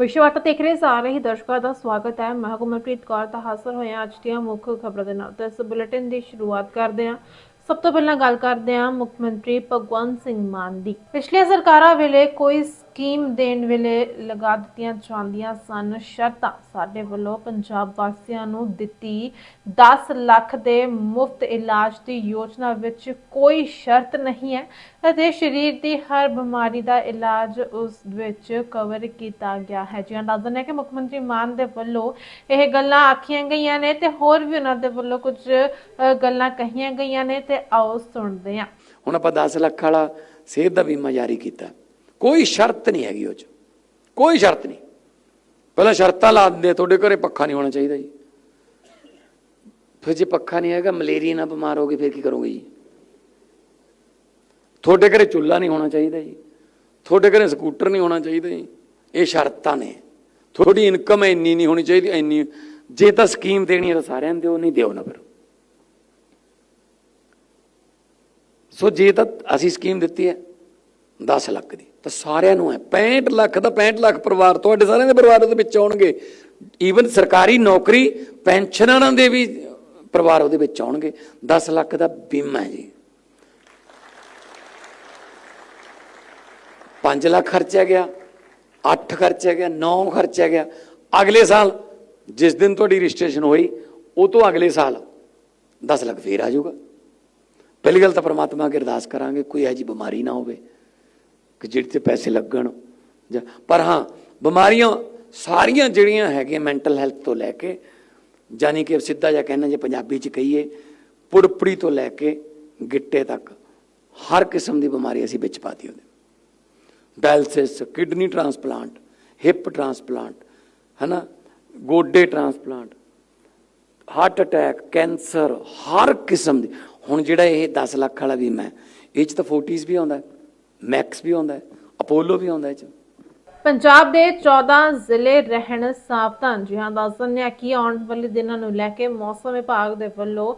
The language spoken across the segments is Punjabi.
ਵਿਸ਼ਵਾਟਾ ਦੇਖ ਰਹੇ ਸਾਰੇ ਹੀ ਦਰਸ਼ਕਾਂ ਦਾ ਸਵਾਗਤ ਹੈ। ਮੈਂ ਗੁਰਮਨਪ੍ਰੀਤ ਕੌਰ, ਤਾਂ ਹਾਜ਼ਰ ਹੋਇਆ ਅੱਜ ਦੀਆਂ ਮੁੱਖ ਖਬਰਾਂ ਦੇ ਨਾਲ। ਤਾਂ ਇਸ ਬੁਲੇਟਿਨ ਦੀ ਸ਼ੁਰੂਆਤ ਕਰਦੇ ਹਾਂ। ਸਭ ਤੋਂ ਪਹਿਲਾਂ ਗੱਲ ਕਰਦੇ ਹਾਂ ਮੁੱਖ ਮੰਤਰੀ ਭਗਵੰਤ ਸਿੰਘ ਮਾਨ ਦੀ। ਪਿਛਲੀਆਂ ਸਰਕਾਰਾਂ ਵੇਲੇ ਕੋਈ ਸਕੀਮ ਦੇਣ ਵੇਲੇ ਲਗਾ ਦਿੱਤੀਆਂ ਜਾਂਦੀਆਂ ਸਨ ਸ਼ਰਤਾਂ। ਸਾਡੇ ਵੱਲੋਂ ਪੰਜਾਬ ਵਾਸੀਆਂ ਨੂੰ ਦਿੱਤੀ 10 ਲੱਖ ਦੇ ਮੁਫਤ ਇਲਾਜ ਦੀ ਯੋਜਨਾ ਵਿੱਚ ਕੋਈ ਸ਼ਰਤ ਨਹੀਂ ਹੈ ਅਤੇ ਸਰੀਰ ਦੀ ਹਰ ਬਿਮਾਰੀ ਦਾ ਇਲਾਜ ਉਸ ਵਿੱਚ ਕਵਰ ਕੀਤਾ ਗਿਆ ਹੈ। ਜੀ ਅੰਦਾਜ਼ਨ ਹੈ ਕਿ ਮੁੱਖ ਮੰਤਰੀ ਮਾਨ ਦੇ ਵੱਲੋਂ ਇਹ ਗੱਲਾਂ ਆਖੀਆਂ ਗਈਆਂ ਨੇ ਤੇ ਹੋਰ ਵੀ ਉਹਨਾਂ ਦੇ ਵੱਲੋਂ ਕੁਝ ਗੱਲਾਂ ਕਹੀਆਂ ਗਈਆਂ ਨੇ ਤੇ ਆਓ ਸੁਣਦੇ ਹਾਂ। ਹੁਣ ਆਪਾਂ 10 ਲੱਖ ਵਾਲਾ ਸਿਹਤ ਦਾ ਬੀਮਾ ਜਾਰੀ ਕੀਤਾ। ਕੋਈ ਸ਼ਰਤ ਨਹੀਂ ਹੈਗੀ ਉਹ 'ਚ। ਕੋਈ ਸ਼ਰਤ ਨਹੀਂ। ਪਹਿਲਾਂ ਸ਼ਰਤਾਂ ਲਾ ਦਿੰਦੇ ਤੁਹਾਡੇ ਘਰੇ ਪੱਖਾ ਨਹੀਂ ਹੋਣਾ ਚਾਹੀਦਾ ਜੀ। ਫਿਰ ਜੇ ਪੱਖਾ ਨਹੀਂ ਹੈਗਾ, ਮਲੇਰੀਆ ਨਾਲ ਬਿਮਾਰ ਹੋ ਗਏ ਫਿਰ ਕੀ ਕਰੋਗੇ ਜੀ? ਤੁਹਾਡੇ ਘਰੇ ਚੁੱਲ੍ਹਾ ਨਹੀਂ ਹੋਣਾ ਚਾਹੀਦਾ ਜੀ। ਤੁਹਾਡੇ ਘਰੇ ਸਕੂਟਰ ਨਹੀਂ ਹੋਣਾ ਚਾਹੀਦਾ ਜੀ। ਇਹ ਸ਼ਰਤਾਂ ਨੇ। ਤੁਹਾਡੀ ਇਨਕਮ ਇੰਨੀ ਨਹੀਂ ਹੋਣੀ ਚਾਹੀਦੀ, ਇੰਨੀ। ਜੇ ਤਾਂ ਸਕੀਮ ਦੇਣੀ ਹੈ ਤਾਂ ਸਾਰਿਆਂ ਨੂੰ ਦਿਓ, ਨਹੀਂ ਦਿਓ ਨਾ ਫਿਰ। ਸੋ ਜੇ ਤਾਂ ਅਸੀਂ ਸਕੀਮ ਦਿੱਤੀ ਹੈ 10 ਲੱਖ ਦੀ। ਤਾਂ ਸਾਰਿਆਂ ਨੂੰ ਹੈ। 65 ਲੱਖ ਦਾ 65 ਲੱਖ ਪਰਿਵਾਰ ਤੁਹਾਡੇ ਸਾਰਿਆਂ ਦੇ ਪਰਿਵਾਰ ਉਹਦੇ ਵਿੱਚ ਆਉਣਗੇ। ਈਵਨ ਸਰਕਾਰੀ ਨੌਕਰੀ ਪੈਨਸ਼ਨਰਾਂ ਦੇ ਵੀ ਪਰਿਵਾਰ ਉਹਦੇ ਵਿੱਚ ਆਉਣਗੇ। 10 ਲੱਖ ਦਾ ਬੀਮਾ ਹੈ ਜੀ। 5 ਲੱਖ ਖਰਚਿਆ ਗਿਆ 8 ਖਰਚਿਆ ਗਿਆ 9 ਖਰਚਿਆ ਗਿਆ। ਅਗਲੇ ਸਾਲ ਜਿਸ ਦਿਨ ਤੁਹਾਡੀ ਰਜਿਸਟ੍ਰੇਸ਼ਨ ਹੋਈ, ਉਹ ਤੋਂ ਅਗਲੇ ਸਾਲ 10 ਲੱਖ ਫੇਰ ਆ ਜਾਊਗਾ। ਪਹਿਲੀ ਗੱਲ ਤਾਂ ਪ੍ਰਮਾਤਮਾ ਅੱਗੇ ਅਰਦਾਸ ਕਰਾਂਗੇ, ਕੋਈ ਇਹੋ ਜਿਹੀ ਬਿਮਾਰੀ ਨਾ ਹੋਵੇ। ਕਿ ਜਿਹੜੀ ਤੇ ਪੈਸੇ ਲੱਗਣ ਜਾਂ, ਪਰ ਹਾਂ, ਬਿਮਾਰੀਆਂ ਸਾਰੀਆਂ ਜਿਹੜੀਆਂ ਹੈਗੀਆਂ ਮੈਂਟਲ ਹੈਲਥ ਤੋਂ ਲੈ ਕੇ ਜਾਨੀ ਕਿ ਸਿੱਧਾ ਜਿਹਾ ਕਹਿਣਾ ਜੇ ਪੰਜਾਬੀ ਚ ਕਹੀਏ, ਪੁੜਪੜੀ ਤੋਂ ਲੈ ਕੇ ਗਿੱਟੇ ਤੱਕ ਹਰ ਕਿਸਮ ਦੀ ਬਿਮਾਰੀ ਅਸੀਂ ਵਿੱਚ ਪਾਤੀ ਉਹਦੇ। Dialysis, kidney transplant, hip transplant, ਹਨਾ, ਗੋਡੇ ਟ੍ਰਾਂਸਪਲਾਂਟ, ਹਾਰਟ ਅਟੈਕ, ਕੈਂਸਰ, ਹਰ ਕਿਸਮ ਦੀ। ਹੁਣ ਜਿਹੜਾ ਇਹ 10 ਲੱਖ ਵਾਲਾ ਬੀਮਾ ਹੈ, ਇਹ ਚ ਤਾਂ 40s ਵੀ ਆਉਂਦਾ ਮੈਕਸ ਵੀ ਆਉਂਦਾ ਅਪੋਲੋ ਵੀ ਆਉਂਦਾ ਇਹ ਚ ਪੰਜਾਬ ਦੇ 14 ਜ਼ਿਲ੍ਹੇ ਰਹਿਣ ਸਾਵਧਾਨ ਜੀ ਹਾਂ ਦੱਸਣ ਨੇ ਕਿ ਆਉਣ ਵਾਲੇ ਦਿਨਾਂ ਨੂੰ ਲੈ ਕੇ ਮੌਸਮ ਵਿਭਾਗ ਦੇ ਵੱਲੋਂ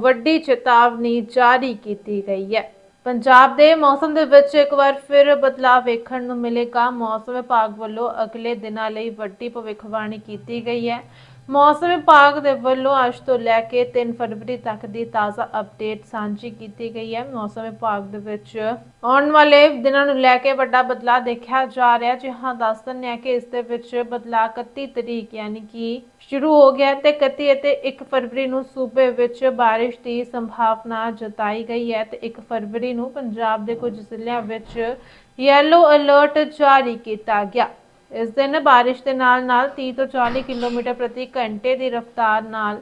ਵੱਡੀ ਚੇਤਾਵਨੀ ਜਾਰੀ ਕੀਤੀ ਗਈ ਹੈ। ਪੰਜਾਬ ਦੇ ਮੌਸਮ ਦੇ ਵਿੱਚ ਇੱਕ ਵਾਰ ਫਿਰ ਬਦਲਾਅ ਵੇਖਣ ਨੂੰ ਮਿਲੇਗਾ। ਮੌਸਮ ਵਿਭਾਗ ਵੱਲੋਂ ਅਗਲੇ ਦਿਨਾਂ ਲਈ ਵੱਡੀ ਭਵਿੱਖਬਾਣੀ ਕੀਤੀ ਗਈ ਹੈ। ਮੌਸਮ ਵਿਭਾਗ ਦੇ ਵੱਲੋਂ ਅੱਜ ਤੋਂ ਲੈ ਕੇ 3 ਫਰਵਰੀ ਤੱਕ ਦੀ ਤਾਜ਼ਾ ਅਪਡੇਟ ਸਾਂਝੀ ਕੀਤੀ ਗਈ ਹੈ। ਮੌਸਮ ਵਿਭਾਗ ਦੇ ਵਿੱਚ ਆਉਣ ਵਾਲੇ ਦਿਨਾਂ ਨੂੰ ਲੈ ਕੇ ਵੱਡਾ ਬਦਲਾਅ ਦੇਖਿਆ ਜਾ ਰਿਹਾ ਜੀ ਹਾਂ, ਦੱਸ ਦਿੰਦੇ ਹਾਂ ਕਿ ਇਸ ਦੇ ਵਿੱਚ ਬਦਲਾਅ 31 ਤਰੀਕ ਯਾਨੀ ਕਿ ਸ਼ੁਰੂ ਹੋ ਗਿਆ ਤੇ 31 ਅਤੇ 1 ਫਰਵਰੀ ਨੂੰ ਸੂਬੇ ਵਿੱਚ ਬਾਰਿਸ਼ ਦੀ ਸੰਭਾਵਨਾ ਜਤਾਈ ਗਈ ਹੈ ਤੇ 1 ਫਰਵਰੀ ਨੂੰ ਪੰਜਾਬ ਦੇ ਕੁਝ ਜ਼ਿਲ੍ਹਿਆਂ ਵਿੱਚ ਯੈਲੋ ਅਲਰਟ ਜਾਰੀ ਕੀਤਾ ਗਿਆ। ਇਸ ਦਿਨ ਬਾਰਿਸ਼ ਦੇ ਨਾਲ ਨਾਲ 30 ਤੋਂ 40 ਕਿਲੋਮੀਟਰ ਪ੍ਰਤੀ ਘੰਟੇ ਦੀ ਰਫ਼ਤਾਰ ਨਾਲ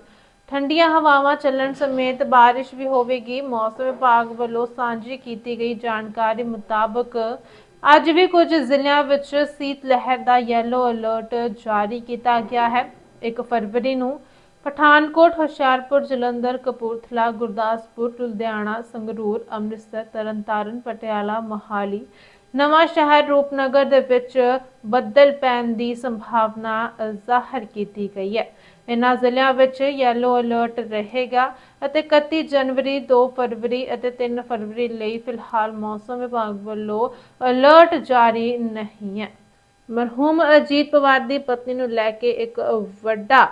ਠੰਡੀਆਂ ਹਵਾਵਾਂ ਚੱਲਣ ਸਮੇਤ ਬਾਰਿਸ਼ ਵੀ ਹੋਵੇਗੀ। ਮੌਸਮ ਵਿਭਾਗ ਵੱਲੋਂ ਸਾਂਝੀ ਕੀਤੀ ਗਈ ਜਾਣਕਾਰੀ ਮੁਤਾਬਕ ਅੱਜ ਵੀ ਕੁਝ ਜ਼ਿਲ੍ਹਿਆਂ ਵਿੱਚ ਸੀਤ ਲਹਿਰ ਦਾ ਯੈਲੋ ਅਲਰਟ ਜਾਰੀ ਕੀਤਾ ਗਿਆ ਹੈ। 1 ਫਰਵਰੀ ਨੂੰ ਪਠਾਨਕੋਟ, ਹੁਸ਼ਿਆਰਪੁਰ, ਜਲੰਧਰ, ਕਪੂਰਥਲਾ, ਗੁਰਦਾਸਪੁਰ, ਲੁਧਿਆਣਾ, ਸੰਗਰੂਰ, ਅੰਮ੍ਰਿਤਸਰ, ਤਰਨਤਾਰਨ, ਪਟਿਆਲਾ, ਮੋਹਾਲੀ ਨਵਾਂ ਸ਼ਹਿਰ ਰੂਪਨਗਰ ਦੇ ਵਿੱਚ ਬੱਦਲ ਪੈਣ ਦੀ ਸੰਭਾਵਨਾ ਜ਼ਾਹਰ ਕੀਤੀ ਗਈ ਹੈ। ਇਨ੍ਹਾਂ ਜ਼ਿਲ੍ਹਿਆਂ ਵਿੱਚ ਯੈਲੋ ਅਲਰਟ ਰਹੇਗਾ ਅਤੇ 31 ਜਨਵਰੀ 2 ਫਰਵਰੀ ਅਤੇ 3 ਫਰਵਰੀ ਲਈ ਫਿਲਹਾਲ ਮੌਸਮ ਵਿਭਾਗ ਵੱਲੋਂ ਅਲਰਟ ਜਾਰੀ ਨਹੀਂ ਹੈ। ਮਰਹੂਮ ਅਜੀਤ ਪਵਾਰ ਦੀ ਪਤਨੀ ਨੂੰ ਲੈ ਕੇ ਇੱਕ ਵੱਡਾ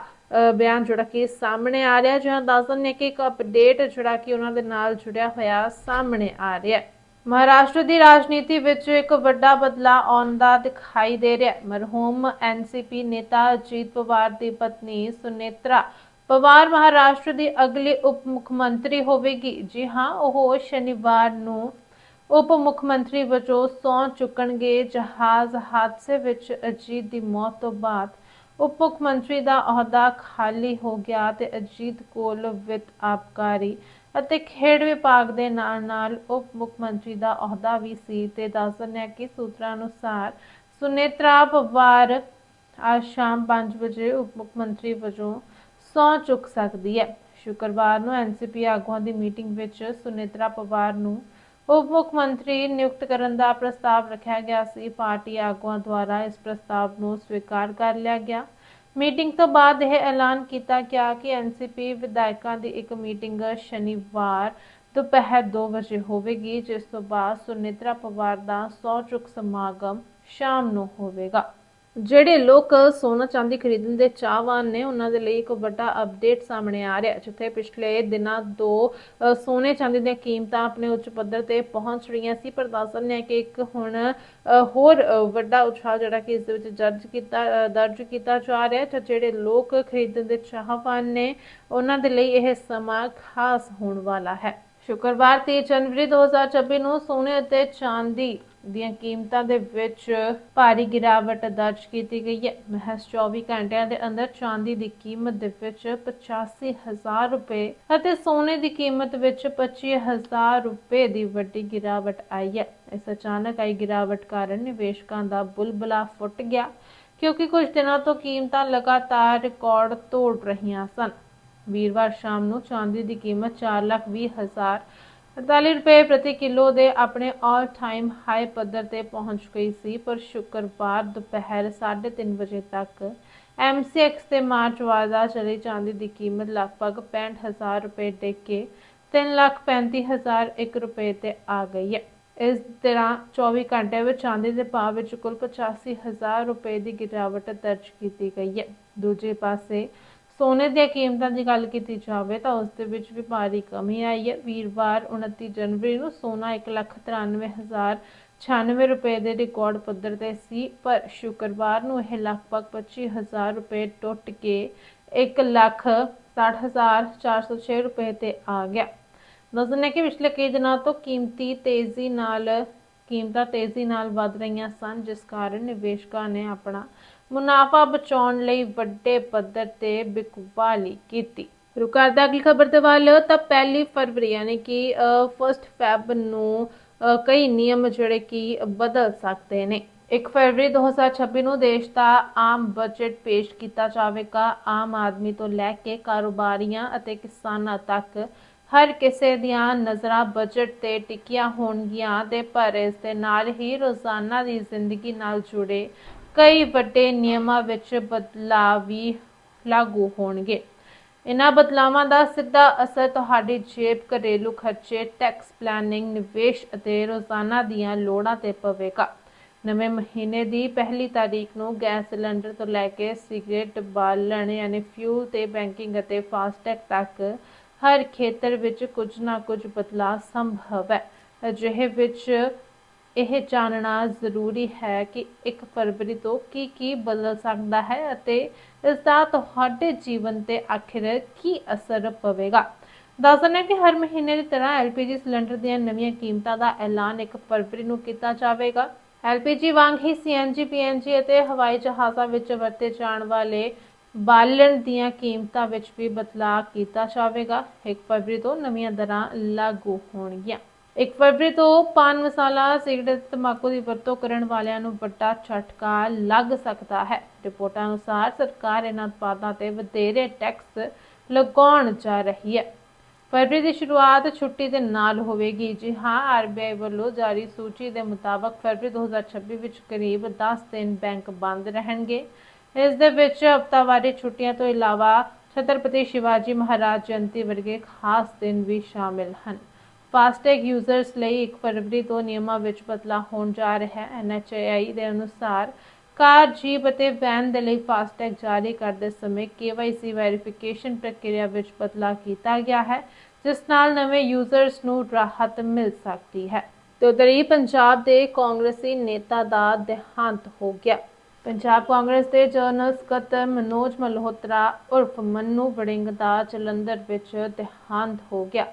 ਬਿਆਨ ਜਿਹੜਾ ਕਿ ਸਾਹਮਣੇ ਆ ਰਿਹਾ ਜਿਹਾਂ ਦੱਸਦੇ ਨੇ ਕਿ ਇੱਕ ਅਪਡੇਟ ਜਿਹੜਾ ਕਿ ਉਹਨਾਂ ਦੇ ਨਾਲ ਜੁੜਿਆ ਹੋਇਆ ਸਾਹਮਣੇ ਆ ਰਿਹਾ ਹੈ। ਮਹਾਰਾਸ਼ਟਰ ਦੀ ਰਾਜਨੀਤੀ ਵਿੱਚ ਇੱਕ ਵੱਡਾ ਬਦਲਾਅ ਆਉਣ ਦਾ ਦਿਖਾਈ ਦੇ ਰਿਹਾ ਹੈ। ਮਰਹੂਮ ਐਨਸੀਪੀ ਨੇਤਾ ਅਜੀਤ ਪਵਾਰ ਦੀ ਪਤਨੀ ਸੁਨੇਤਰਾ ਪਵਾਰ ਮਹਾਰਾਸ਼ਟਰ ਦੀ ਅਗਲੀ ਉਪ ਮੁੱਖ ਮੰਤਰੀ ਹੋਵੇਗੀ। ਜੀ ਹਾਂ, ਉਹ ਸ਼ਨੀਵਾਰ ਨੂੰ ਉਪ ਮੁੱਖ ਮੰਤਰੀ ਵਜੋਂ ਸਹੁੰ ਚੁੱਕਣਗੇ। ਜਹਾਜ਼ ਹਾਦਸੇ ਵਿੱਚ ਅਜੀਤ ਦੀ ਮੌਤ ਤੋਂ ਬਾਅਦ ਉਪ ਮੁੱਖ ਮੰਤਰੀ ਦਾ ਅਹੁਦਾ ਖਾਲੀ ਹੋ ਗਿਆ ਤੇ ਅਜੀਤ ਕੋਲ ਵਿੱਤ ਆਬਕਾਰੀ ਅਤੇ ਖੇਡ ਵਿਭਾਗ ਦੇ ਨਾਲ-ਨਾਲ ਉਪ ਮੁੱਖ ਮੰਤਰੀ ਦਾ ਅਹੁਦਾ ਵੀ ਸੀ ਤੇ ਦੱਸ ਦਿੰਦੇ ਹਾਂ ਕਿ ਸੂਤਰਾਂ ਅਨੁਸਾਰ ਸੁਨੇਤਰਾ ਪਵਾਰ ਅੱਜ ਸ਼ਾਮ 5 ਵਜੇ ਉਪ ਮੁੱਖ ਮੰਤਰੀ ਵਜੋਂ ਸਹੁੰ ਚੁੱਕ ਸਕਦੀ ਹੈ। ਸ਼ੁੱਕਰਵਾਰ ਨੂੰ ਐਨਸੀਪੀ ਆਗੂਆਂ ਦੀ ਮੀਟਿੰਗ ਵਿੱਚ ਸੁਨੇਤਰਾ ਪਵਾਰ ਨੂੰ ਉਪ ਮੁੱਖ ਮੰਤਰੀ ਨਿਯੁਕਤ ਕਰਨ ਦਾ ਪ੍ਰਸਤਾਵ ਰੱਖਿਆ ਗਿਆ ਸੀ। ਪਾਰਟੀ ਆਗੂਆਂ ਦੁਆਰਾ ਇਸ ਪ੍ਰਸਤਾਵ ਨੂੰ ਸਵੀਕਾਰ ਕਰ ਲਿਆ ਗਿਆ। ਮੀਟਿੰਗ ਤੋਂ ਬਾਅਦ ਇਹ ਐਲਾਨ ਕੀਤਾ ਗਿਆ ਕਿ ਐਨਸੀਪੀ ਵਿਧਾਇਕਾਂ ਦੀ ਇੱਕ ਮੀਟਿੰਗ ਸ਼ਨੀਵਾਰ ਦੁਪਹਿਰ 2 ਵਜੇ ਹੋਵੇਗੀ, ਜਿਸ ਤੋਂ ਬਾਅਦ ਸੁਨਿਤਰਾ ਪਵਾਰ ਦਾ ਸੌ ਚੁੱਕ ਸਮਾਗਮ ਸ਼ਾਮ ਨੂੰ ਹੋਵੇਗਾ। ਜਿਹੜੇ ਲੋਕ ਸੋਨਾ ਚਾਂਦੀ ਖਰੀਦਣ ਦੇ ਚਾਹਵਾਨ ਨੇ, ਉਹਨਾਂ ਦੇ ਲਈ ਇੱਕ ਵੱਡਾ ਅਪਡੇਟ ਸਾਹਮਣੇ ਆ ਰਿਹਾ ਜਿੱਥੇ ਪਿਛਲੇ ਦਿਨਾਂ ਤੋਂ ਸੋਨੇ ਚਾਂਦੀ ਦੀਆਂ ਕੀਮਤਾਂ ਆਪਣੇ ਉੱਚ ਪੱਧਰ ਤੇ ਪਹੁੰਚ ਰਹੀਆਂ ਸੀ, ਪਰ ਦੱਸ ਦਿੰਦੇ ਕਿ ਇੱਕ ਹੁਣ ਹੋਰ ਵੱਡਾ ਉਛਾਲ ਜਿਹੜਾ ਕਿ ਇਸ ਦੇ ਵਿੱਚ ਦਰਜ ਕੀਤਾ ਦਰਜ ਕੀਤਾ ਜਾ ਰਿਹਾ ਹੈ ਜਿਹੜੇ ਲੋਕ ਖਰੀਦਣ ਦੇ ਚਾਹਵਾਨ ਨੇ, ਉਹਨਾਂ ਦੇ ਲਈ ਇਹ ਸਮਾਂ ਖਾਸ ਹੋਣ ਵਾਲਾ ਹੈ। ਸ਼ੁੱਕਰਵਾਰ 3 ਜਨਵਰੀ 2026 ਨੂੰ ਸੋਨੇ ਅਤੇ ਚਾਂਦੀ ਦੀਆਂ ਕੀਮਤਾਂ ਦੇ ਵਿੱਚ ਭਾਰੀ ਗਿਰਾਵਟ ਦਰਜ ਕੀਤੀ ਗਈ ਹੈ। ਮਹਿਜ਼ 24 ਘੰਟਿਆਂ ਦੇ ਅੰਦਰ ਚਾਂਦੀ ਦੀ ਕੀਮਤ ਦੇ ਵਿੱਚ 85000 ਰੁਪਏ ਅਤੇ ਸੋਨੇ ਦੀ ਕੀਮਤ ਵਿੱਚ 25000 ਰੁਪਏ ਦੀ ਵੱਡੀ ਗਿਰਾਵਟ ਆਈ ਹੈ। ਇਸ ਅਚਾਨਕ ਆਈ ਗਿਰਾਵਟ ਕਾਰਨ ਨਿਵੇਸ਼ਕਾਂ ਦਾ ਬੁਲਬੁਲਾ ਫੁੱਟ ਗਿਆ, ਕਿਉਂਕਿ ਕੁਝ ਦਿਨਾਂ ਤੋਂ ਕੀਮਤਾਂ ਲਗਾਤਾਰ ਰਿਕਾਰਡ ਤੋੜ ਰਹੀਆਂ ਸਨ। ਵੀਰਵਾਰ ਸ਼ਾਮ ਨੂੰ ਚਾਂਦੀ ਦੀ ਕੀਮਤ 420000 48 ਰੁਪਏ ਪ੍ਰਤੀ ਕਿਲੋ ਦੇ ਆਪਣੇ ਆਲ ਟਾਈਮ ਹਾਈ ਪੱਧਰ ਤੇ ਪਹੁੰਚ ਗਈ ਸੀ, ਪਰ ਸ਼ੁੱਕਰਵਾਰ ਦੁਪਹਿਰ 3:30 ਵਜੇ ਤੱਕ MCX ਤੇ ਮਾਰਚ ਵਾਧਾ ਚਲੀ ਚਾਂਦੀ ਦੀ ਕੀਮਤ ਲਗਭਗ 65000 ਰੁਪਏ ਡਿੱਗ ਕੇ 335001 ਰੁਪਏ ਤੇ ਆ ਗਈ ਹੈ। ਇਸ ਤਰ੍ਹਾਂ 24 ਘੰਟੇ ਵਿੱਚ ਚਾਂਦੀ ਦੇ ਭਾਅ ਵਿੱਚ ਕੁੱਲ 85000 ਰੁਪਏ ਦੀ ਗਿਰਾਵਟ ਦਰਜ ਕੀਤੀ ਗਈ ਹੈ। ਦੂਜੇ ਪਾਸੇ ਸੋਨੇ ਦੀਆਂ ਕੀਮਤਾਂ ਦੀ ਗੱਲ ਕੀਤੀ ਜਾਵੇ ਤਾਂ ਉਸ ਦੇ ਵਿੱਚ ਵੀ ਭਾਰੀ ਕਮੀ ਆਈ ਹੈ। ਵੀਰਵਾਰ 29 ਜਨਵਰੀ ਨੂੰ ਸੋਨਾ 193096 ਰੁਪਏ ਦੇ ਰਿਕਾਰਡ ਪੱਧਰ ਤੇ ਸੀ, ਪਰ ਸ਼ੁੱਕਰਵਾਰ ਨੂੰ ਇਹ ਲਗਭਗ 25000 ਰੁਪਏ ਟੁੱਟ ਕੇ 160406 ਰੁਪਏ ਤੇ ਆ ਗਿਆ। ਦੱਸਣ ਹੈ ਕਿ ਪਿਛਲੇ ਕਈ ਦਿਨਾਂ ਤੋਂ ਕੀਮਤੀ ਤੇਜ਼ੀ ਨਾਲ, ਕੀਮਤਾਂ ਤੇਜ਼ੀ ਨਾਲ ਵਧ ਰਹੀਆਂ ਸਨ, ਜਿਸ ਕਾਰਨ ਨਿਵੇਸ਼ਕਾਂ ਨੇ ਆਪਣਾ ਮੁਨਾਫਾ ਬਚਾਉਣ ਲਈ ਵੱਡੇ ਪੱਧਰ ਤੇ ਬਿਕਵਾਲੀ ਕੀਤੀ। ਰੁਕਾਰ ਦਾ ਅਗਲੀ ਖਬਰ ਤੇ ਵੱਲ। ਤਾਂ ਪਹਿਲੀ ਫਰਵਰੀ ਯਾਨੀ ਕਿ ਫਰਸਟ ਫੈਬ ਨੂੰ ਕਈ ਨਿਯਮ ਜਿਹੜੇ ਕਿ ਬਦਲ ਸਕਦੇ ਨੇ। 1 ਫਰਵਰੀ 2026 ਨੂੰ ਦੇਸ਼ ਦਾ ਆਮ ਬਜਟ ਪੇਸ਼ ਕੀਤਾ ਜਾਵੇਗਾ। ਆਮ ਆਦਮੀ ਤੋਂ ਲੈ ਕੇ ਕਾਰੋਬਾਰੀਆਂ ਅਤੇ ਕਿਸਾਨਾਂ ਤੱਕ ਹਰ ਕਿਸੇ ਦੀਆਂ ਨਜ਼ਰਾਂ ਬਜਟ ਤੇ ਟਿਕੀਆਂ ਹੋਣਗੀਆਂ ਤੇ ਪਰ ਇਸ ਦੇ ਨਾਲ ਹੀ ਰੋਜ਼ਾਨਾ ਦੀ ਜ਼ਿੰਦਗੀ ਨਾਲ ਜੁੜੇ ਕਈ ਵੱਡੇ ਨਿਯਮਾਂ ਵਿੱਚ ਬਦਲਾਅ ਵੀ ਲਾਗੂ ਹੋਣਗੇ। ਇਨ੍ਹਾਂ ਬਦਲਾਵਾਂ ਦਾ ਸਿੱਧਾ ਅਸਰ ਤੁਹਾਡੀ ਜੇਬ, ਘਰੇਲੂ ਖਰਚੇ ਟੈਕਸ ਪਲਾਨਿੰਗ ਨਿਵੇਸ਼ ਅਤੇ ਰੋਜ਼ਾਨਾ ਦੀਆਂ ਲੋੜਾਂ ਤੇ ਪਵੇਗਾ। ਨਵੇਂ ਮਹੀਨੇ ਦੀ ਪਹਿਲੀ ਤਾਰੀਖ ਨੂੰ ਗੈਸ ਸਿਲੰਡਰ ਤੋਂ ਲੈ ਕੇ ਸਿਗਰਟ, ਬਾਲਣ ਯਾਨੀ ਫਿਊਲ ਤੇ ਬੈਂਕਿੰਗ ਅਤੇ ਫਾਸਟੈਗ ਤੱਕ ਹਰ ਖੇਤਰ ਵਿੱਚ ਕੁਝ ਨਾ ਕੁਝ ਬਦਲਾਅ ਸੰਭਵ ਹੈ। ਅਜਿਹੇ ਵਿੱਚ ਇਹ ਜਾਣਨਾ ਜ਼ਰੂਰੀ ਹੈ ਕਿ 1 ਫਰਵਰੀ ਤੋਂ ਕੀ ਕੀ ਬਦਲ ਸਕਦਾ ਹੈ ਅਤੇ ਇਸ ਦਾ ਤੁਹਾਡੇ ਜੀਵਨ ਤੇ ਆਖਿਰ ਕੀ ਅਸਰ ਪਵੇਗਾ। ਦੱਸਣਾ ਕਿ ਹਰ ਮਹੀਨੇ ਦੀ ਤਰ੍ਹਾਂ LPG ਸਿਲੰਡਰ ਦੀਆਂ ਨਵੀਆਂ ਕੀਮਤਾਂ ਦਾ ਐਲਾਨ 1 ਫਰਵਰੀ ਨੂੰ ਕੀਤਾ ਜਾਵੇਗਾ। LPG ਵਾਂਗ ਹੀ CNG PNG ਅਤੇ ਹਵਾਈ ਜਹਾਜ਼ਾਂ ਵਿੱਚ ਵਰਤੇ ਜਾਣ ਵਾਲੇ ਬਾਲਣ ਦੀਆਂ ਕੀਮਤਾਂ ਵਿੱਚ ਵੀ ਬਦਲਾਅ ਕੀਤਾ ਜਾਵੇਗਾ। 1 ਫਰਵਰੀ ਤੋਂ ਨਵੀਆਂ ਦਰਾਂ ਲਾਗੂ ਹੋਣਗੀਆਂ। 1 ਫਰਵਰੀ ਤੋਂ ਪਾਨ ਮਸਾਲਾ ਸਿਗਰਟ ਤੰਬਾਕੂ ਦੀ ਵਰਤੋਂ ਕਰਨ ਵਾਲਿਆਂ ਨੂੰ ਵੱਡਾ ਝਟਕਾ ਲੱਗ ਸਕਦਾ ਹੈ। ਰਿਪੋਰਟਾਂ ਅਨੁਸਾਰ ਸਰਕਾਰ ਇਹਨਾਂ ਉਤਪਾਦਾਂ ਤੇ ਵਧੇਰੇ ਟੈਕਸ ਲਗਾਉਣ ਜਾ ਰਹੀ ਹੈ। ਫਰਵਰੀ ਦੀ ਸ਼ੁਰੂਆਤ ਛੁੱਟੀ ਦੇ ਨਾਲ ਹੋਵੇਗੀ। ਜੀ ਹਾਂ ਆਰਬੀਆਈ ਵੱਲੋਂ ਜਾਰੀ ਸੂਚੀ ਦੇ ਮੁਤਾਬਕ ਫਰਵਰੀ 2026 ਵਿੱਚ ਕਰੀਬ 10 ਦਿਨ ਬੈਂਕ ਬੰਦ ਰਹਿਣਗੇ। ਇਸ ਦੇ ਵਿੱਚ ਹਫ਼ਤਾਵਾਰੀ ਛੁੱਟੀਆਂ ਤੋਂ ਇਲਾਵਾ ਛਤਰਪਤੀ ਸ਼ਿਵਾਜੀ ਮਹਾਰਾਜ ਜਯੰਤੀ ਵਰਗੇ ਖਾਸ ਦਿਨ ਵੀ ਸ਼ਾਮਿਲ ਹਨ। ਫਾਸਟੈਗ ਯੂਜ਼ਰਸ ਲਈ 1 ਫਰਵਰੀ ਤੋਂ ਨਿਯਮਾਂ ਵਿੱਚ ਬਦਲਾਅ ਹੋਣ ਜਾ ਰਿਹਾ ਹੈ। ਐਨਐਚਏਆਈ ਦੇ ਅਨੁਸਾਰ ਕਾਰ, ਜੀਪ ਅਤੇ ਵੈਨ ਦੇ ਲਈ ਫਾਸਟੈਗ ਜਾਰੀ ਕਰਦੇ ਸਮੇਂ KYC ਵੈਰੀਫਿਕੇਸ਼ਨ ਪ੍ਰਕਿਰਿਆ ਵਿੱਚ ਬਦਲਾਅ ਕੀਤਾ ਗਿਆ ਹੈ, ਜਿਸ ਨਾਲ ਨਵੇਂ ਯੂਜ਼ਰਸ ਨੂੰ ਰਾਹਤ ਮਿਲ ਸਕਦੀ ਹੈ। ਤੇ ਉਧਰ ਹੀ ਪੰਜਾਬ ਦੇ ਕਾਂਗਰਸੀ ਨੇਤਾ ਦਾ ਦੇਹਾਂਤ ਹੋ ਗਿਆ। ਪੰਜਾਬ ਕਾਂਗਰਸ ਦੇ ਜਨਰਲ ਸਕੱਤਰ ਮਨੋਜ ਮਲਹੋਤਰਾ ਉਰਫ ਮੰਨੂ ਵੜਿੰਗ ਦਾ ਜਲੰਧਰ ਵਿੱਚ ਦੇਹਾਂਤ ਹੋ ਗਿਆ।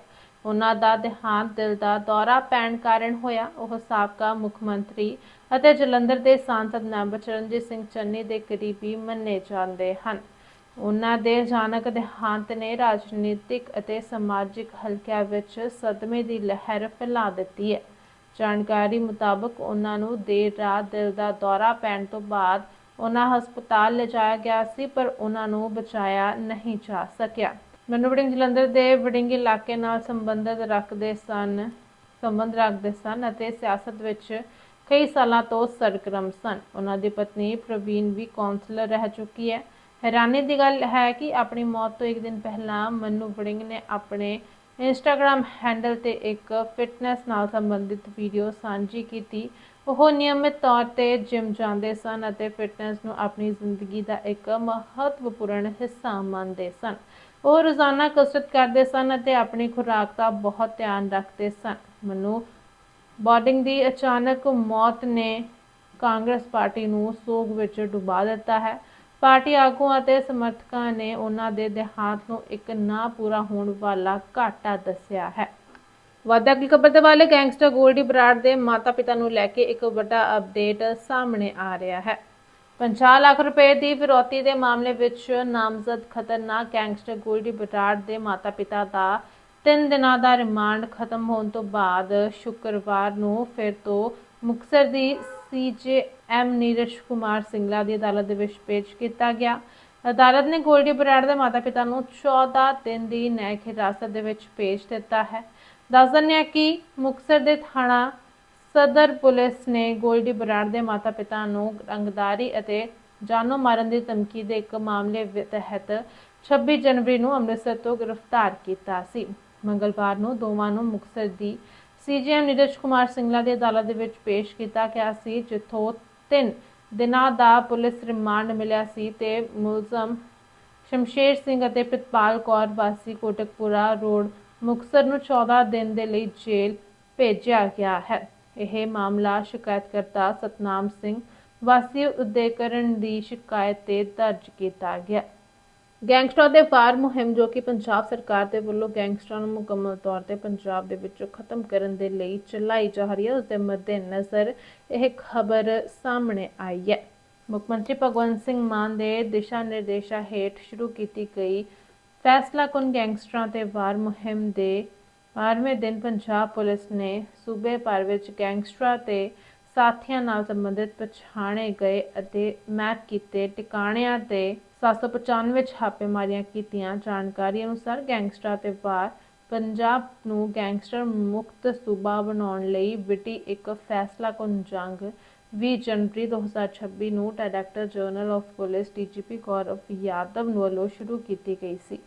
ਉਹਨਾਂ ਦਾ ਦੇਹਾਂਤ ਦਿਲ ਦਾ ਦੌਰਾ ਪੈਣ ਕਾਰਨ ਹੋਇਆ। ਉਹ ਸਾਬਕਾ ਮੁੱਖ ਮੰਤਰੀ ਅਤੇ ਜਲੰਧਰ ਦੇ ਸਾਂਸਦ ਮੈਂਬਰ ਚਰਨਜੀਤ ਸਿੰਘ ਚੰਨੀ ਦੇ ਕਰੀਬੀ ਮੰਨੇ ਜਾਂਦੇ ਹਨ। ਉਹਨਾਂ ਦੇ ਅਚਾਨਕ ਦੇਹਾਂਤ ਨੇ ਰਾਜਨੀਤਿਕ ਅਤੇ ਸਮਾਜਿਕ ਹਲਕਿਆਂ ਵਿੱਚ ਸਦਮੇ ਦੀ ਲਹਿਰ ਫੈਲਾ ਦਿੱਤੀ ਹੈ। ਜਾਣਕਾਰੀ ਮੁਤਾਬਕ ਉਹਨਾਂ ਨੂੰ ਦੇਰ ਰਾਤ ਦਿਲ ਦਾ ਦੌਰਾ ਪੈਣ ਤੋਂ ਬਾਅਦ ਉਹਨਾਂ ਹਸਪਤਾਲ ਲਿਜਾਇਆ ਗਿਆ ਸੀ, ਪਰ ਉਹਨਾਂ ਨੂੰ ਬਚਾਇਆ ਨਹੀਂ ਜਾ ਸਕਿਆ। ਮੈਨੂੰ ਵੜਿੰਗ ਜਲੰਧਰ ਦੇ ਵੜਿੰਗ ਇਲਾਕੇ ਨਾਲ ਸੰਬੰਧਿਤ ਰੱਖਦੇ ਸਨ, ਸੰਬੰਧ ਰੱਖਦੇ ਸਨ ਅਤੇ ਸਿਆਸਤ ਵਿੱਚ ਕਈ ਸਾਲਾਂ ਤੋਂ ਸਰਗਰਮ ਸਨ। ਉਹਨਾਂ ਦੀ ਪਤਨੀ ਪ੍ਰਵੀਨ ਵੀ ਕੌਂਸਲਰ ਰਹਿ ਚੁੱਕੀ ਹੈ। ਹੈਰਾਨੀ ਦੀ ਗੱਲ ਹੈ ਕਿ ਆਪਣੀ ਮੌਤ ਤੋਂ ਇੱਕ ਦਿਨ ਪਹਿਲਾਂ ਮਨੂ ਵੜਿੰਗ ਨੇ ਆਪਣੇ ਇੰਸਟਾਗ੍ਰam ਹੈਂਡਲ ਤੇ ਇੱਕ ਫਿਟਨੈਸ ਨਾਲ ਸੰਬੰਧਿਤ ਵੀਡੀਓ ਸਾਂਝੀ ਕੀਤੀ। ਉਹ ਨਿਯਮਿਤ ਤੌਰ ਤੇ ਜਿਮ ਜਾਂਦੇ ਸਨ ਅਤੇ ਫਿਟਨੈਸ ਨੂੰ ਆਪਣੀ ਜ਼ਿੰਦਗੀ ਦਾ ਇੱਕ ਮਹੱਤਵਪੂਰਨ ਹਿੱਸਾ ਮੰਨਦੇ ਸਨ। ਉਹ ਰੋਜ਼ਾਨਾ ਕਸਰਤ ਕਰਦੇ ਸਨ ਅਤੇ ਆਪਣੀ ਖੁਰਾਕ ਦਾ ਬਹੁਤ ਧਿਆਨ ਰੱਖਦੇ ਸਨ। ਮਨੂ ਬੋਡਿੰਗ ਦੀ ਅਚਾਨਕ ਮੌਤ ਨੇ ਕਾਂਗਰਸ ਪਾਰਟੀ ਨੂੰ ਸੋਗ ਵਿੱਚ ਡੁਬਾ ਦਿੱਤਾ ਹੈ। ਪਾਰਟੀ ਆਗੂਆਂ ਅਤੇ ਸਮਰਥਕਾਂ ਨੇ ਉਹਨਾਂ ਦੇ ਦੇਹਾਂਤ ਨੂੰ ਇੱਕ ਨਾ ਪੂਰਾ ਹੋਣ ਵਾਲਾ ਘਾਟਾ ਦੱਸਿਆ ਹੈ। ਵਾਧਾ ਕੀ ਖਬਰ ਦੇ ਵਾਲੇ ਗੈਂਗਸਟਰ ਗੋਲਡੀ ਬਰਾੜ ਦੇ ਮਾਤਾ-ਪਿਤਾ ਨੂੰ ਲੈ ਕੇ ਇੱਕ ਵੱਡਾ ਅਪਡੇਟ ਸਾਹਮਣੇ ਆ ਰਿਹਾ ਹੈ। 50 ਲੱਖ ਰੁਪਏ ਦੀ ਫਿਰੌਤੀ ਦੇ ਮਾਮਲੇ ਵਿੱਚ ਨਾਮਜ਼ਦ ਖਤਰਨਾਕ ਗੈਂਗਸਟਰ ਗੋਲਡੀ ਬਰਾੜ ਦੇ ਮਾਤਾ-ਪਿਤਾ ਦਾ 3 ਦਿਨਾਂ ਦਾ ਰਿਮਾਂਡ ਖਤਮ ਹੋਣ ਤੋਂ ਬਾਅਦ ਸ਼ੁੱਕਰਵਾਰ ਨੂੰ ਫਿਰ ਤੋਂ ਮੁਕਤਸਰ ਦੀ ਸੀਜੇਐਮ ਨੀਰਜ ਕੁਮਾਰ ਸਿੰਗਲਾ ਦੀ ਅਦਾਲਤ ਦੇ ਵਿੱਚ ਪੇਸ਼ ਕੀਤਾ ਗਿਆ। ਅਦਾਲਤ ਨੇ ਗੋਲਡੀ ਬਰਾੜ ਦੇ ਮਾਤਾ-ਪਿਤਾ ਨੂੰ 14 ਦਿਨ ਦੀ ਨਿਆਇਕ ਹਿਰਾਸਤ ਦੇ ਵਿੱਚ ਪੇਸ਼ ਦਿੱਤਾ ਹੈ। ਦੱਸ ਦਿੰਦੇ ਹਾਂ ਕਿ ਮੁਕਤਸਰ ਦੇ ਥਾਣਾ ਸਦਰ ਪੁਲਿਸ ਨੇ ਗੋਲਡੀ ਬਰਾੜ ਦੇ ਮਾਤਾ-ਪਿਤਾ ਨੂੰ ਰੰਗਦਾਰੀ ਅਤੇ ਜਾਨੋਂ ਮਾਰਨ ਦੀ ਧਮਕੀ ਦੇ ਇੱਕ ਮਾਮਲੇ ਤਹਿਤ 26 ਜਨਵਰੀ ਨੂੰ ਅੰਮ੍ਰਿਤਸਰ ਤੋਂ ਗ੍ਰਿਫਤਾਰ ਕੀਤਾ ਸੀ। ਮੰਗਲਵਾਰ ਨੂੰ ਦੋਵਾਂ ਨੂੰ ਮੁਕਤਸਰ ਦੀ ਸੀਜੀਐਮ ਨੀਰਜ ਕੁਮਾਰ ਸਿੰਗਲਾ ਦੀ ਅਦਾਲਤ ਦੇ ਵਿੱਚ ਪੇਸ਼ ਕੀਤਾ ਗਿਆ ਸੀ, ਜਿੱਥੋਂ ਤਿੰਨ ਦਿਨਾਂ ਦਾ ਪੁਲਿਸ ਰਿਮਾਂਡ ਮਿਲਿਆ ਸੀ ਤੇ ਮੁਲਜ਼ਮ ਸ਼ਮਸ਼ੇਰ ਸਿੰਘ ਅਤੇ ਪ੍ਰਿਤਪਾਲ ਕੌਰ ਵਾਸੀ ਕੋਟਕਪੂਰਾ ਰੋਡ ਮੁਕਤਸਰ ਨੂੰ 14 ਦਿਨ ਦੇ ਲਈ ਜੇਲ੍ਹ ਭੇਜਿਆ ਗਿਆ ਹੈ। ਇਹ ਮਾਮਲਾ ਸ਼ਿਕਾਇਤਕਰਤਾ ਸਤਨਾਮ ਸਿੰਘ ਵਾਸੀ ਉਦੇਕਰਨ ਦੀ ਸ਼ਿਕਾਇਤ ਤੇ ਦਰਜ ਕੀਤਾ ਗਿਆ। ਗੈਂਗਸਟਰ ਦੇ ਵਾਰ ਮੁਹਿੰਮ ਜੋ ਕਿ ਪੰਜਾਬ ਸਰਕਾਰ ਦੇ ਵੱਲੋਂ ਗੈਂਗਸਟਰਾਂ ਨੂੰ ਮੁਕੰਮਲ ਤੌਰ ਤੇ ਪੰਜਾਬ ਦੇ ਵਿੱਚੋਂ ਖਤਮ ਕਰਨ ਦੇ ਲਈ ਚਲਾਈ ਜਾ ਰਹੀ ਹੈ, ਉਸ ਦੇ ਮੱਦੇਨਜ਼ਰ ਇਹ ਖਬਰ ਸਾਹਮਣੇ ਆਈ ਹੈ। ਮੁੱਖ ਮੰਤਰੀ ਭਗਵੰਤ ਸਿੰਘ ਮਾਨ ਦੇ ਦਿਸ਼ਾ ਨਿਰਦੇਸ਼ਾਂ ਹੇਠ ਸ਼ੁਰੂ ਕੀਤੀ ਗਈ ਫੈਸਲਾ ਕੁਨ ਗੈਂਗਸਟਰਾਂ ਤੇ ਵਾਰ ਮੁਹਿੰਮ ਦੇ 12ਵੇਂ ਦਿਨ ਪੰਜਾਬ ਪੁਲਿਸ ਨੇ ਸੂਬੇ ਭਰ ਵਿੱਚ ਗੈਂਗਸਟਰਾਂ ਤੇ ਸਾਥੀਆਂ ਨਾਲ ਸੰਬੰਧਿਤ ਪਛਾਣੇ ਗਏ ਅਤੇ ਮੈਪ ਕੀਤੇ ਟਿਕਾਣਿਆਂ ਤੇ 795 ਛਾਪੇਮਾਰੀਆਂ ਕੀਤੀਆਂ। ਜਾਣਕਾਰੀ ਅਨੁਸਾਰ ਗੈਂਗਸਟਰਾਂ ਤੇ ਵਾਰ ਪੰਜਾਬ ਨੂੰ ਗੈਂਗਸਟਰ ਮੁਕਤ ਸੂਬਾ ਬਣਾਉਣ ਲਈ ਬਿਟੀ ਇੱਕ ਫੈਸਲਾ ਕੁਨ ਜੰਗ 20 ਜਨਵਰੀ 2026 ਨੂੰ director general of police DGP Gaurav Yadav ਵੱਲੋਂ ਸ਼ੁਰੂ ਕੀਤੀ ਗਈ ਸੀ।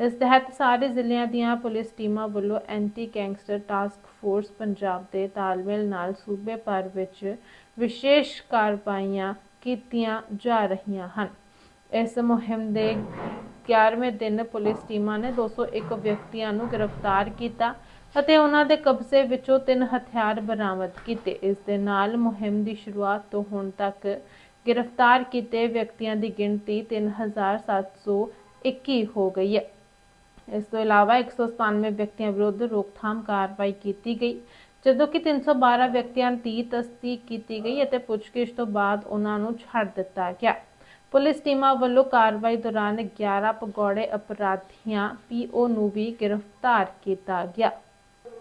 ਇਸ ਤਹਿਤ ਸਾਰੇ ਜ਼ਿਲ੍ਹਿਆਂ ਦੀਆਂ ਪੁਲਿਸ ਟੀਮਾਂ ਵੱਲੋਂ anti gangster task force Punjab ਦੇ ਤਾਲਮੇਲ ਨਾਲ ਸੂਬੇ ਭਰ ਵਿੱਚ ਵਿਸ਼ੇਸ਼ ਕਾਰਵਾਈਆਂ ਕੀਤੀਆਂ ਜਾ ਰਹੀਆਂ ਹਨ। ਇਸ ਮੁਹਿੰਮ ਦੇ 11ਵੇਂ ਦਿਨ ਪੁਲਿਸ ਟੀਮਾਂ ਨੇ 201 ਵਿਅਕਤੀਆਂ ਨੂੰ ਗ੍ਰਿਫਤਾਰ ਕੀਤਾ ਅਤੇ ਉਹਨਾਂ ਦੇ ਕਬਜ਼ੇ ਵਿੱਚੋਂ ਤਿੰਨ ਹਥਿਆਰ ਬਰਾਮਦ ਕੀਤੇ। ਇਸ ਦੇ ਨਾਲ ਮੁਹਿੰਮ ਦੀ ਸ਼ੁਰੂਆਤ ਤੋਂ ਹੁਣ ਤੱਕ ਗ੍ਰਿਫਤਾਰ ਕੀਤੇ ਵਿਅਕਤੀਆਂ ਦੀ ਗਿਣਤੀ 3721 ਹੋ ਗਈ ਹੈ। ਇਸ ਤੋਂ ਇਲਾਵਾ 197 ਵਿਅਕਤੀਆਂ ਵਿਰੁੱਧ ਰੋਕਥਾਮ ਕਾਰਵਾਈ ਕੀਤੀ ਗਈ, ਜਦੋਂ ਕਿ 312 ਵਿਅਕਤੀਆਂ ਦੀ ਤਸਦੀਕ ਕੀਤੀ ਗਈ ਅਤੇ ਪੁੱਛਗਿੱਛ ਤੋਂ ਬਾਅਦ ਉਹਨਾਂ ਨੂੰ ਛੱਡ ਦਿੱਤਾ ਗਿਆ। ਪੁਲਿਸ ਟੀਮਾਂ ਵੱਲੋਂ ਕਾਰਵਾਈ ਦੌਰਾਨ 11 ਭਗੌੜੇ ਅਪਰਾਧੀਆਂ ਪੀਓ ਨੂੰ ਵੀ ਗ੍ਰਿਫਤਾਰ ਕੀਤਾ ਗਿਆ।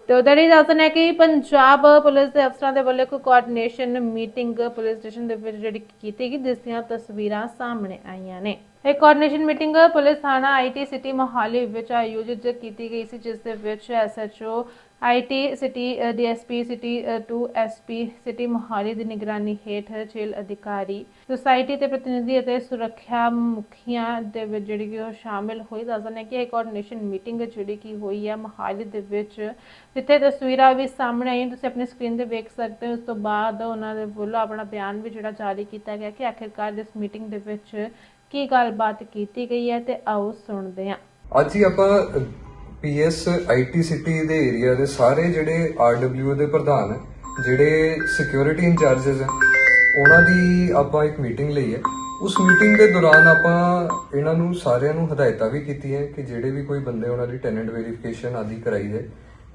ਤੇ ਉਧਰ ਹੀ ਦੱਸਣਾ ਹੈ ਕਿ ਪੰਜਾਬ ਪੁਲਿਸ ਦੇ ਅਫਸਰਾਂ ਦੇ ਵੱਲੋਂ ਇੱਕ ਕੋਆਰਡੀਨੇਸ਼ਨ ਮੀਟਿੰਗ ਪੁਲਿਸ ਸਟੇਸ਼ਨ ਦੇ ਵਿੱਚ ਜਿਹੜੀ ਕੀਤੀ ਗਈ, ਜਿਸ ਦੀਆਂ ਤਸਵੀਰਾਂ ਸਾਹਮਣੇ ਆਈਆਂ ਨੇ। ਇਹ ਕੋਆਰਡੀਨੇਸ਼ਨ ਮੀਟਿੰਗ ਪੁਲਿਸ ਥਾਣਾ ਆਈਟੀ ਸਿਟੀ ਮੋਹਾਲੀ ਵਿੱਚ ਆਯੋਜਿਤ ਕੀਤੀ ਗਈ ਸੀ, ਜਿਸ ਦੇ ਵਿੱਚ SHO IT city DSP city 2 SP city Mohali ਦੀ ਨਿਗਰਾਨੀ ਹੇਠ ਜੇਲ੍ਹ ਅਧਿਕਾਰੀ, ਸੁਸਾਇਟੀ ਤੇ ਪ੍ਰਤੀਨਿਧੀ ਅਤੇ ਸੁਰੱਖਿਆ ਮੁਖੀਆਂ ਦੇ ਵਿੱਚ ਜਿਹੜੀ ਕਿ ਉਹ ਸ਼ਾਮਿਲ ਹੋਈ। ਦੱਸਦੇ ਕਿ ਇਹ ਕੋਆਰਡੀਨੇਸ਼ਨ ਮੀਟਿੰਗ ਜਿਹੜੀ ਕਿ ਹੋਈ ਹੈ ਮੋਹਾਲੀ ਦੇ ਵਿੱਚ, ਜਿੱਥੇ ਤਸਵੀਰਾਂ ਵੀ ਸਾਹਮਣੇ ਆਈਆਂ। ਤੁਸੀਂ ਆਪਣੀ ਸਕਰੀਨ ਤੇ ਵੇਖ ਸਕਦੇ ਹੋ। ਉਸ ਤੋਂ ਬਾਅਦ ਉਹਨਾਂ ਦੇ ਵੱਲੋਂ ਆਪਣਾ ਬਿਆਨ ਵੀ ਜਿਹੜਾ ਜਾਰੀ ਕੀਤਾ ਗਿਆ ਕਿ ਆਖਿਰਕਾਰ ਇਸ ਮੀਟਿੰਗ ਦੇ ਵਿੱਚ ਕੀ ਗੱਲਬਾਤ ਕੀਤੀ ਗਈ ਹੈ ਤੇ ਆਓ ਸੁਣਦੇ ਹਾਂ। ਅੱਜ ਹੀ ਆਪਾਂ ਪੀਐਸ ਆਈਟੀ ਸਿਟੀ ਦੇ ਏਰੀਆ ਦੇ ਸਾਰੇ ਜਿਹੜੇ ਆਰਡਬਲਯੂ ਦੇ ਪ੍ਰਧਾਨ ਜਿਹੜੇ ਸਿਕਿਉਰਿਟੀ ਇੰਚਾਰजेस ਹੈ, ਉਹਨਾਂ ਦੀ ਆਪਾਂ ਇੱਕ ਮੀਟਿੰਗ ਲਈ ਹੈ। ਉਸ ਮੀਟਿੰਗ ਦੇ ਦੌਰਾਨ ਆਪਾਂ ਇਹਨਾਂ ਨੂੰ ਸਾਰਿਆਂ ਨੂੰ ਹਦਾਇਤਾਂ ਵੀ ਕੀਤੀਆਂ ਕਿ ਜਿਹੜੇ ਵੀ ਕੋਈ ਬੰਦੇ ਉਹਨਾਂ ਦੀ ਟੈਨੈਂਟ ਵੈਰੀਫਿਕੇਸ਼ਨ ਆਦਿ ਕਰਾਈ ਜਾਏ,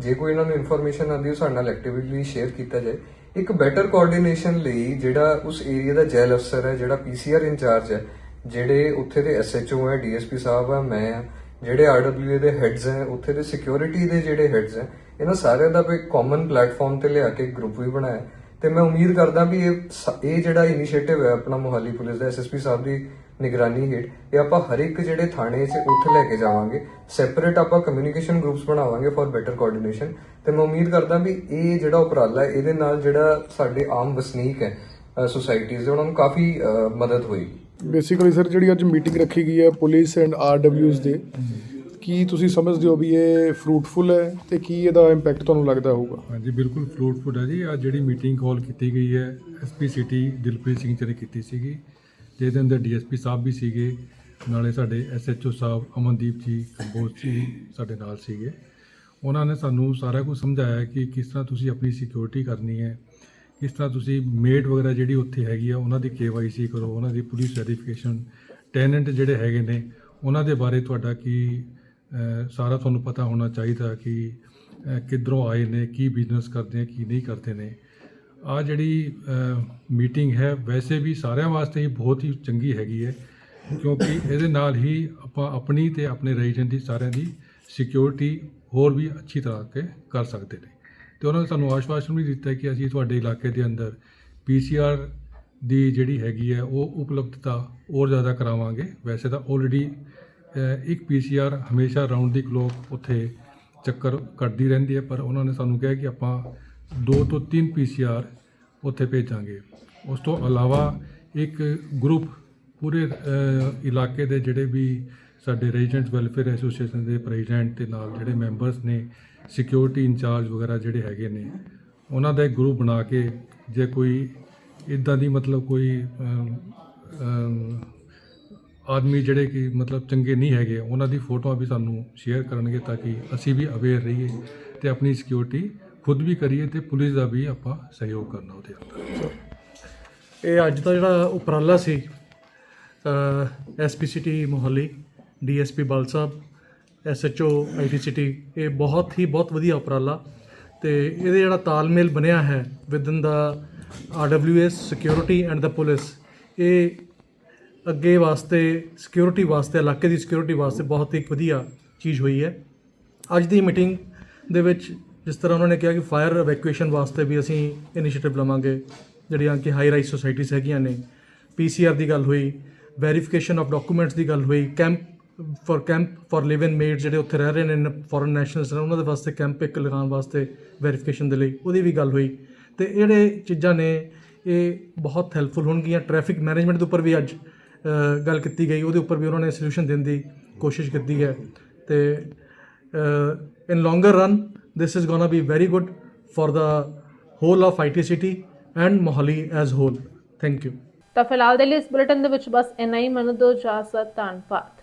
ਜੇ ਕੋਈ ਇਹਨਾਂ ਨੂੰ ਇਨਫੋਰਮੇਸ਼ਨ ਆਉਂਦੀ ਉਹ ਸਾਡੇ ਨਾਲ ਐਕਟਿਵਲੀ ਸ਼ੇਅਰ ਕੀਤਾ ਜਾਏ। ਇੱਕ ਬੈਟਰ ਕੋਆਰਡੀਨੇਸ਼ਨ ਲਈ ਜਿਹੜਾ ਉਸ ਏਰੀਆ ਦਾ ਜੈਲ ਅਫਸਰ ਹੈ, ਜਿਹੜਾ ਪੀਸੀਆਰ ਇੰਚਾਰਜ ਹੈ, ਜਿਹੜੇ ਉੱਥੇ ਦੇ ਐਸਐਚਓ ਹੈ ਡੀਐਸਪੀ ਸਾਹਿਬ ਹੈ, ਮੈਂ ਹਾਂ ਜਿਹੜੇ ਆਰਡਬਲਯੂ ਦੇ ਹੈਡਸ ਹੈ, ਉੱਥੇ ਦੇ ਸਿਕਿਉਰਿਟੀ ਦੇ ਜਿਹੜੇ ਹੈਡਸ ਹੈ, ਇਹਨਾਂ ਸਾਰਿਆਂ ਦਾ ਇੱਕ ਕਾਮਨ ਪਲੇਟਫਾਰਮ ਤੇ ਲਿਆ ਕੇ ਗਰੁੱਪ ਵੀ ਬਣਾਇਆ ਤੇ ਮੈਂ ਉਮੀਦ ਕਰਦਾ ਵੀ ਇਹ ਸ- ਇਹ ਜਿਹੜਾ ਇਨੀਸ਼ੀਏਟਿਵ ਹੈ ਆਪਣਾ ਮੁਹਾਲੀ ਪੁਲਿਸ ਦਾ ਐਸਐਸਪੀ ਸਾਹਿਬ ਦੀ ਨਿਗਰਾਨੀ ਹੇਠ, ਇਹ ਆਪਾਂ ਹਰ ਇੱਕ ਜਿਹੜੇ ਥਾਣੇ 'ਚ ਉੱਥੇ ਲੈ ਕੇ ਜਾਵਾਂਗੇ। ਸੈਪਰੇਟ ਆਪਾਂ ਕਮਿਊਨੀਕੇਸ਼ਨ ਗਰੁੱਪਸ ਬਣਾਵਾਂਗੇ ਫॉर ਬੈਟਰ ਕੋਆਰਡੀਨੇਸ਼ਨ ਤੇ ਮੈਂ ਉਮੀਦ ਕਰਦਾ ਵੀ ਇਹ ਜਿਹੜਾ ਉਪਰਾਲਾ ਹੈ, ਇਹਦੇ ਨਾਲ ਜਿਹੜਾ ਸਾਡੇ ਆਮ ਵਸਨੀਕ ਹੈ ਸੁਸਾਇਟੀਜ਼ ਦੇ, ਉਹਨਾਂ ਨੂੰ ਕਾਫੀ ਮਦਦ ਹੋਏਗੀ। ਬੇਸਿਕਲੀ ਸਰ ਜਿਹੜੀ ਅੱਜ ਮੀਟਿੰਗ ਰੱਖੀ ਗਈ ਹੈ ਪੁਲਿਸ ਐਂਡ ਆਰਡਬਲਯੂਜ਼ ਦੇ, ਕੀ ਤੁਸੀਂ ਸਮਝਦੇ ਹੋ ਵੀ ਇਹ ਫਰੂਟਫੁਲ ਹੈ ਤੇ ਕੀ ਇਹਦਾ ਇੰਪੈਕਟ ਤੁਹਾਨੂੰ ਲੱਗਦਾ ਹੋਊਗਾ? ਹਾਂਜੀ, ਬਿਲਕੁਲ ਫਰੂਟਫੁਲ ਹੈ ਜੀ। ਆ ਜਿਹੜੀ ਮੀਟਿੰਗ ਕਾਲ ਕੀਤੀ ਗਈ ਹੈ ਐਸਪੀ ਸਿਟੀ ਦਿਲਪ੍ਰੀਤ ਸਿੰਘ ਜੀ ਕੀਤੀ ਸੀਗੀ, ਜਿਹਦੇ ਅੰਦਰ ਡੀਐਸਪੀ ਸਾਹਿਬ ਵੀ ਸੀਗੇ, ਨਾਲੇ ਸਾਡੇ ਐਸਐਚਓ ਸਾਹਿਬ ਅਮਨਦੀਪ ਜੀ ਕੰਬੋਜ ਜੀ ਸਾਡੇ ਨਾਲ ਸੀਗੇ। ਉਹਨਾਂ ਨੇ ਸਾਨੂੰ ਸਾਰਾ ਕੁਝ ਸਮਝਾਇਆ ਕਿ ਕਿਸ ਤਰ੍ਹਾਂ ਤੁਸੀਂ ਆਪਣੀ ਸਿਕਿਉਰਿਟੀ ਕਰਨੀ ਹੈ ਕਿਸ ਤਰ੍ਹਾਂ ਤੁਸੀਂ ਮੇਡ ਵਗੈਰਾ ਜਿਹੜੀ ਉੱਥੇ ਹੈਗੀ ਆ, ਉਹਨਾਂ ਦੀ ਕੇਵਾਈਸੀ ਕਰੋ, ਉਹਨਾਂ ਦੀ ਪੁਲਿਸ ਵੈਰੀਫਿਕੇਸ਼ਨ ਟੈਨੈਂਟ ਜਿਹੜੇ ਹੈਗੇ ਨੇ, ਉਹਨਾਂ ਦੇ ਬਾਰੇ ਤੁਹਾਡਾ ਕੀ ਸਾਰਾ ਤੁਹਾਨੂੰ ਪਤਾ ਹੋਣਾ ਚਾਹੀਦਾ ਕਿ ਕਿੱਧਰੋਂ ਆਏ ਨੇ, ਕੀ ਬਿਜ਼ਨਸ ਕਰਦੇ ਆ, ਕੀ ਨਹੀਂ ਕਰਦੇ ਨੇ। ਆ ਜਿਹੜੀ ਮੀਟਿੰਗ ਹੈ, ਵੈਸੇ ਵੀ ਸਾਰਿਆਂ ਵਾਸਤੇ ਹੀ ਬਹੁਤ ਹੀ ਚੰਗੀ ਹੈਗੀ ਹੈ, ਕਿਉਂਕਿ ਇਹਦੇ ਨਾਲ ਹੀ ਆਪਾਂ ਆਪਣੀ ਤੇ ਆਪਣੇ ਰੈਜ਼ੀਡੈਂਟ ਦੀ ਸਾਰਿਆਂ ਦੀ ਸਿਕਿਉਰਿਟੀ ਹੋਰ ਵੀ ਅੱਛੀ ਤਰ੍ਹਾਂ ਕੇ ਕਰ ਸਕਦੇ ਨੇ। ਤੇ ਉਹਨਾਂ ਨੇ ਸਾਨੂੰ ਆਸ਼ਵਾਸਨ ਵੀ ਦਿੱਤਾ ਕਿ ਅਸੀਂ ਤੁਹਾਡੇ ਇਲਾਕੇ ਦੇ ਅੰਦਰ ਪੀਸੀਆਰ ਦੀ ਜਿਹੜੀ ਹੈਗੀ ਹੈ ਉਹ ਉਪਲਬਧਤਾ ਹੋਰ ਜ਼ਿਆਦਾ ਕਰਾਵਾਂਗੇ। ਵੈਸੇ ਤਾਂ ਆਲਰੇਡੀ ਇੱਕ ਪੀਸੀਆਰ ਹਮੇਸ਼ਾ ਰਾਉਂਡ ਦੀ ਕਲੋਕ ਉੱਥੇ ਚੱਕਰ ਕੱਟਦੀ ਰਹਿੰਦੀ ਹੈ, ਪਰ ਉਹਨਾਂ ਨੇ ਸਾਨੂੰ ਕਿਹਾ ਕਿ ਆਪਾਂ ਦੋ ਤੋਂ ਤਿੰਨ ਪੀਸੀਆਰ ਉੱਥੇ ਭੇਜਾਂਗੇ। ਉਸ ਤੋਂ ਇਲਾਵਾ ਇੱਕ ਗਰੁੱਪ ਪੂਰੇ ਇਲਾਕੇ ਦੇ ਜਿਹੜੇ ਵੀ ਸਾਡੇ ਰੈਜ਼ੀਡੈਂਟ ਵੈਲਫੇਅਰ ਐਸੋਸੀਏਸ਼ਨ ਦੇ ਪ੍ਰੈਜ਼ੀਡੈਂਟ ਤੇ ਨਾਲ ਜਿਹੜੇ ਮੈਂਬਰਸ ਨੇ ਸਿਕਿਉਰਿਟੀ ਇੰਚਾਰਜ ਵਗੈਰਾ ਜਿਹੜੇ ਹੈਗੇ ਨੇ, ਉਹਨਾਂ ਦਾ ਇੱਕ ਗਰੁੱਪ ਬਣਾ ਕੇ ਜੇ ਕੋਈ ਇਦਾਂ ਦੀ ਮਤਲਬ ਕੋਈ ਆਦਮੀ ਜਿਹੜੇ ਕਿ ਮਤਲਬ ਚੰਗੇ ਨਹੀਂ ਹੈਗੇ, ਉਹਨਾਂ ਦੀ ਫੋਟੋਆਂ ਵੀ ਸਾਨੂੰ ਸ਼ੇਅਰ ਕਰਨਗੇ ਤਾਂ ਕਿ ਅਸੀਂ ਵੀ ਅਵੇਅਰ ਰਹੀਏ ਤੇ ਆਪਣੀ ਸਿਕਿਉਰਿਟੀ ਖੁਦ ਵੀ ਕਰੀਏ ਤੇ ਪੁਲਿਸ ਦਾ ਵੀ ਆਪਾਂ ਸਹਿਯੋਗ ਕਰਨਾ ਉਹਦੇ ਅੰਦਰ। ਇਹ ਅੱਜ ਦਾ ਜਿਹੜਾ ਉਪਰਾਲਾ ਸੀ ਐਸਪੀਸੀਟੀ ਮੋਹਾਲੀ ਡੀਐਸਪੀ ਬਲ ਸਾਹਿਬ ਐਸਐਚਓ ਆਈਟੀ ਸਿਟੀ ਇਹ ਬਹੁਤ ਹੀ ਬਹੁਤ ਵਧੀਆ ਉਪਰਾਲਾ। ਤੇ ਇਹਦੇ ਜਿਹੜਾ ਤਾਲਮੇਲ ਬਣਿਆ ਹੈ within the RWS security and the police ਇਹ ਅੱਗੇ ਵਾਸਤੇ ਸਿਕਿਉਰਿਟੀ ਵਾਸਤੇ, ਇਲਾਕੇ ਦੀ ਸਿਕਿਉਰਿਟੀ ਵਾਸਤੇ ਬਹੁਤ ਹੀ ਇੱਕ ਵਧੀਆ ਚੀਜ਼ ਹੋਈ ਹੈ। ਅੱਜ ਦੀ ਮੀਟਿੰਗ ਦੇ ਵਿੱਚ ਜਿਸ ਤਰ੍ਹਾਂ ਉਹਨਾਂ ਨੇ ਕਿਹਾ ਕਿ ਫਾਇਰ ਇਵੈਕੂਏਸ਼ਨ ਵਾਸਤੇ ਵੀ ਅਸੀਂ ਇਨੀਸ਼ੀਏਟਿਵ ਲਵਾਂਗੇ, ਜਿਹੜੀਆਂ ਕਿ ਹਾਈ ਰਾਈਜ਼ ਸੁਸਾਇਟੀਜ਼ ਹੈਗੀਆਂ ਨੇ। ਪੀਸੀਆਰ ਦੀ ਗੱਲ ਹੋਈ ਵੈਰੀਫਿਕੇਸ਼ਨ ਆਫ ਡਾਕੂਮੈਂਟਸ ਦੀ ਗੱਲ ਹੋਈ camp for camp for live in maid ਜਿਹੜੇ ਉੱਥੇ ਰਹਿ ਰਹੇ ਨੇ ਫੋਰਨ ਨੈਸ਼ਨਲਸ ਨੇ, ਉਹਨਾਂ ਦੇ ਵਾਸਤੇ ਕੈਂਪ ਇੱਕ ਲਗਾਉਣ ਵਾਸਤੇ ਵੈਰੀਫਿਕੇਸ਼ਨ ਦੇ ਲਈ, ਉਹਦੀ ਵੀ ਗੱਲ ਹੋਈ। ਤੇ ਇਹ ਜਿਹੜੇ ਚੀਜ਼ਾਂ ਨੇ, ਇਹ ਬਹੁਤ ਹੈਲਪਫੁਲ ਹੋਣਗੀਆਂ। ਟ੍ਰੈਫਿਕ ਮੈਨੇਜਮੈਂਟ ਦੇ ਉੱਪਰ ਵੀ ਅੱਜ ਗੱਲ ਕੀਤੀ ਗਈ। ਉਹਦੇ ਉੱਪਰ ਵੀ ਉਹਨਾਂ ਨੇ ਸੋਲੂਸ਼ਨ ਦੇਣ ਦੀ ਕੋਸ਼ਿਸ਼ ਕੀਤੀ ਹੈ। ਤੇ in longer run this is gonna be very good for the whole of IT city and Mohali as whole. Thank you. ਤਾਂ ਫਿਲਹਾਲ ਦੇ ਲਈ ਇਸ ਬੁਲੇਟਿਨ ਦੇ ਵਿੱਚ ਬਸ ਇੰਨਾ ਹੀ। ਮੈਨੂੰ ਦੋ ਇਜਾਜ਼ਤ ਧੰਨਵਾਦ।